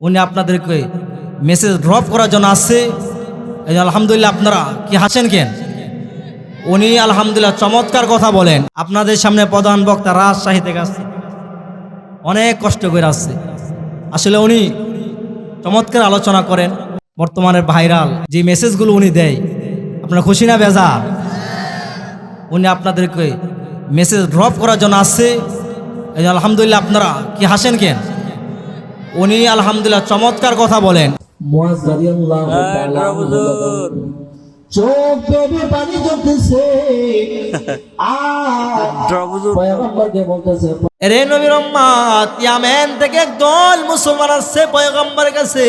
উনি আপনাদেরকে message drop করার জন্য আসছে। আলহামদুলিল্লাহ আপনারা কি হাসেন কেন? উনি আলহামদুলিল্লাহ চমৎকার কথা বলেন। আপনাদের সামনে প্রধান বক্তা রাজশাহী থেকে আসছে। অনেক কষ্ট করে আসছে। আসলে উনি চমৎকার আলোচনা করেন। বর্তমানে ভাইরাল যে মেসেজগুলো উনি দেয়, আপনারা খুশি না বেজার? উনি আপনাদেরকে মেসেজ ড্রপ করার জন্য আসছে। আলহামদুলিল্লাহ আপনারা কি হাসেন কেন? উনি আলহামদুলিল্লাহ চমৎকার কথা বলেন। চোখ বেবি পানি রে নবীর ইয়ামেন থেকে একদল মুসলমান আসছে পয়গম্বরের কাছে।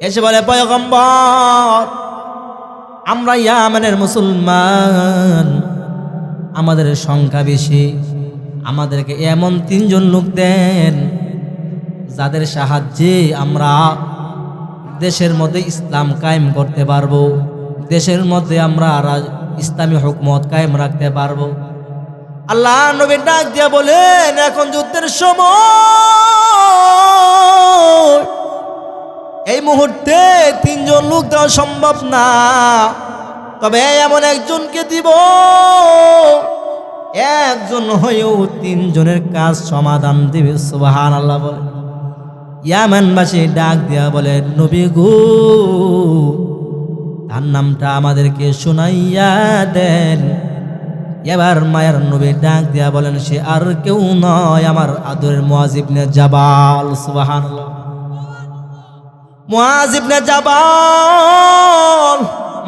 এসে বলে পয়গম্বর আমরা ইয়ামেনের মুসলমান। আমাদের সংখ্যা বেশি। আমাদেরকে এমন তিনজন লোক দেন যাদের সাহায্যে আমরা দেশের মধ্যে ইসলাম কায়েম করতে পারব, দেশের মধ্যে আমরা ইসলামী হুকমত কায়েম রাখতে পারব। আল্লাহ নবীর ডাক দিয়া বলেন, এখন যুদ্ধের সময়। এই মুহূর্তে তিনজন লোক দেওয়া সম্ভব না। তবে এমন একজনকে দিব। একজন হয়েও তিনজনের কাজ সমাধান দিবে। সুবাহান আল্লাহ বলে। ইয়ামানবাসী ডাক দিয়া বলে, নবী গো, তার নামটা আমাদেরকে শোনাইয়া দেন। এবার মায়ের নবী ডাক দিয়া বলেন, সে আর কেউ নয়, আমার আদরের মুয়াজিবনে জাবাল সুবাহান মুয়াজিবনে জাবাল,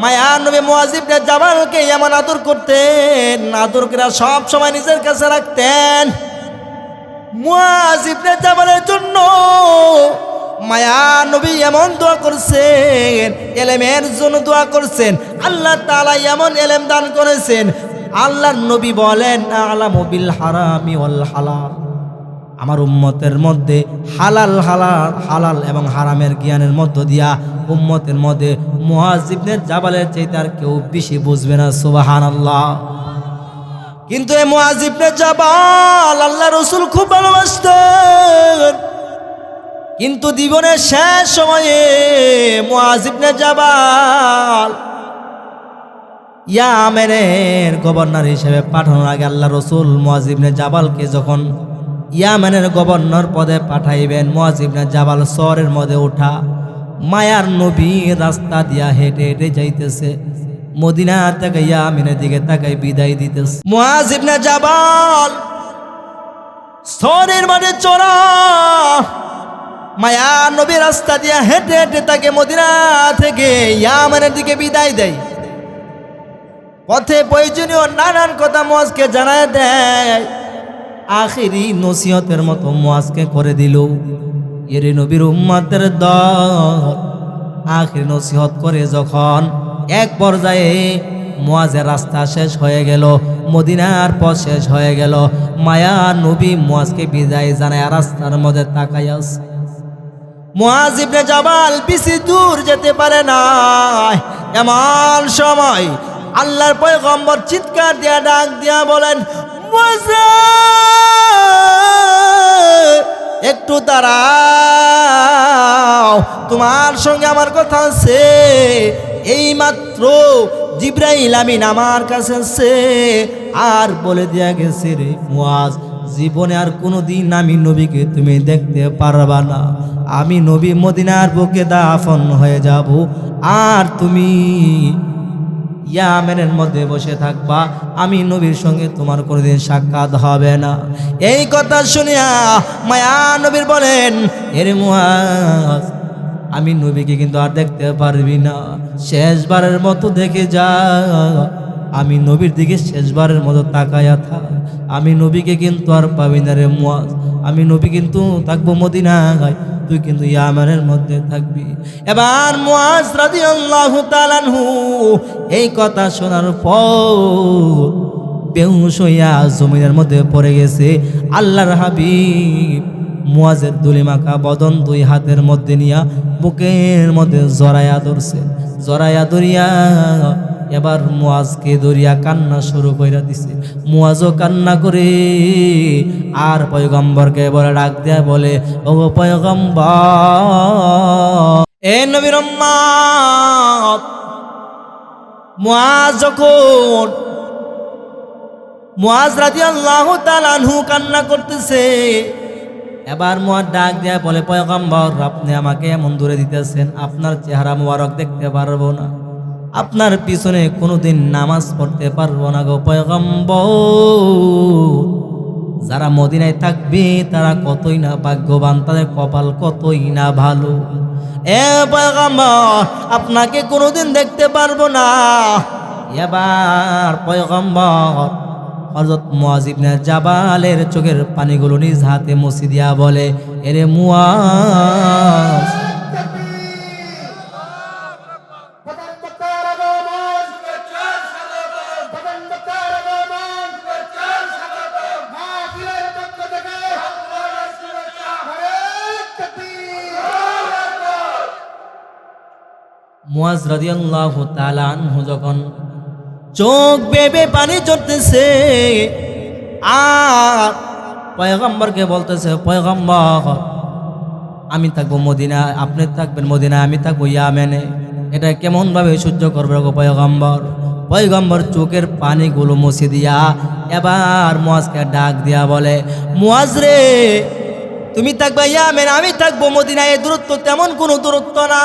মায়ার নবী মুয়াজিবনে জাবালকে এমন আদর করতেন, আদর করে সব সময় নিজের কাছে রাখতেন। মুয়াজিবনে জাবালের নবী এমন দোয়া করছেন, এলেমের জন্য দোয়া করছেন, আল্লাহ তাআলা এমন এলেম দান করেছেন। আল্লাহর নবী বলেন, আলামু বিল হারামি ওয়াল আমার উম্মতের মধ্যে হালাল হালাল হালাল এবং হারামের জ্ঞানের মধ্য দিয়া উম্মতের মধ্যে মুহাজিবনের জাবালের চাইতে আর কেউ বেশি বুঝবে না সুবাহান আল্লাহ কিন্তু এই মুয়াজিবনে জাবাল আল্লাহ রসুল খুব ভালোবাসতেন। কিন্তু জীবনের শেষ সময়ে মুয়াজিবনে জাবাল ইয়ামেনের গভর্নর হিসেবে পাঠানোর আগে আল্লাহ রসুল মুয়াজিবনে জাবালকে যখন ইয়ামেনের গভর্নর পদে পাঠাইবেন মুয়াজিবনে জাবাল শহরের মধ্যে ওঠা মায়ার নবী রাস্তা দিয়া হেঁটে হেঁটে যাইতেছে, মদিনা থেকে ইয়ামিনের দিকে তাকাই বিদায় দিতেছে। মুয়াজিবনে জাবাল শহরের মাঠে চড়া মায়া নবী রাস্তা দিয়া হেঁটে হেঁটে তাকে মদিনা থেকে ইয়ামানের দিকে বিদায় দেয়। পথে প্রয়োজনীয় নানান কথা মোয়াজকে জানায় দেয়। আখিরি নসিহতের মতো মোয়াজকে করে দিল। এর নবীর উম্মাদের দল। আখিরি নসিহত করে যখন এক পর্যায়ে মোয়াজের রাস্তা শেষ হয়ে গেল, মদিনার পথ শেষ হয়ে গেল, মায়া নবী মোয়াজকে বিদায় জানায় রাস্তার মধ্যে তাকাই মুয়াজ জাবাল বেশি দূর যেতে পারে না। এমন সময় আল্লাহর পয়গম্বর চিৎকার দিয়া ডাক দিয়া বলেন একটু দাঁড়াও, তোমার সঙ্গে আমার কথা আছে। এই মাত্র জিব্রাইল আমিন আমার কাছে আছে। আর বলে দিয়া গেছে রে মুয়াজ জীবনে আর কোনো দিন আমি নবীকে তুমি দেখতে পারবা না। আমি নবী মদিনার বুকে দাফন হয়ে যাব। আর তুমি ইয়ামেনের মধ্যে বসে থাকবা। আমি নবীর সঙ্গে তোমার কোনোদিন সাক্ষাৎ হবে না। এই কথা শুনিয়া মায়া নবীর বলেন, এর মুয়াজ আমি নবীকে কিন্তু আর দেখতে পারবি না। শেষবারের মতো দেখে যা। আমি নবীর দিকে শেষবারের মতো তাকায়া থাক। আমি নবীকে কিন্তু আর পাবি না রে আমি নবী কিন্তু থাকব মদিনায়, তুই কিন্তু ইয়ামানের মধ্যে থাকবি। এবার মুয়াজ রাদিয়াল্লাহু তাআলাহু এই কথা শোনার পর বেহুশ হইয়া জমিনের মধ্যে পড়ে গেছে। আল্লাহর হাবিব মুয়াজের দুলি মাখা বদন দুই হাতের মধ্যে নিয়া বুকের মধ্যে জড়াইয়া ধরছে। জড়াইয়া ধরিয়া এবার মুয়াজকে দরিয়া কান্না শুরু করে দিছে। মুয়াজও কান্না করে, আর পয়গম্বরকে বলে ডাক দেয়া বলে, ও পয়গম্বর, এ নবীর কান্না করতেছে। এবার ডাক বলে, পয়গম্বর, আপনি আমাকে এমন দূরে দিতেছেন, আপনার চেহারা মোবারক দেখতে পারব না। আপনার পিছনে কোনোদিন নামাজ পড়তে পারব না গো পয়গম্বর। যারা মদিনায় থাকবে, তারা কতই না ভাগ্যবান, তাদের কপাল কতই না ভালো। এ পয়গম্বর, আপনাকে কোনোদিন দেখতে পারব না। এবার পয়গম্বর হজরত মুয়াজিবনে জাবালের চোখের পানিগুলো নিজ হাতে মুছি দিয়া বলে, এরে মুয়াজ মুয়াজ রাদিয়াল্লাহু তাআলা আনহু যখন চোখ বেবে পানি চড়তেছে, আর পয়গম্বরকে বলতেছে, পয়গম্বর, আমি থাকব মদিনা আপনি থাকবেন মদিনা আমি থাকব ইয়ামেনে। এটা কেমন ভাবে সহ্য করবে গো পয়গম্বর? পয়গম্বর চোখের পানিগুলো মুছে দিয়া এবার মুয়াজকে ডাক দিয়া বলে, মুয়াজ রে, তুমি থাকবে ইয়ামেন, আমি থাকব মদিনা এই দূরত্ব তেমন কোনো দূরত্ব না।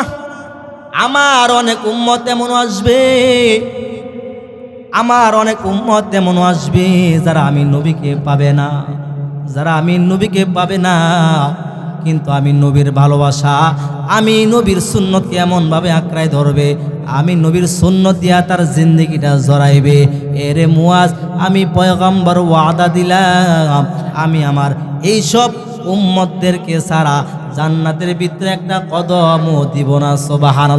আমার অনেক উম্মত এমন আসবে। আমার অনেক উম্মত এমন আসবে যারা আমি নবীকে পাবে না। যারা আমি নবীকে পাবে না, কিন্তু আমি নবীর ভালোবাসা আমি নবীর সুন্নতকে এমনভাবে আঁকড়ায় ধরবে আমি নবীর সুন্নত দিয়া তার জিন্দগিটা জড়াইবে। এরে মুয়াজ, আমি পয়গম্বর ওয়াদা দিলাম, আমি আমার এইসব উম্মতদেরকে সারা জান্নাতের ভিতরে একটা কদমও দিব না সোবাহান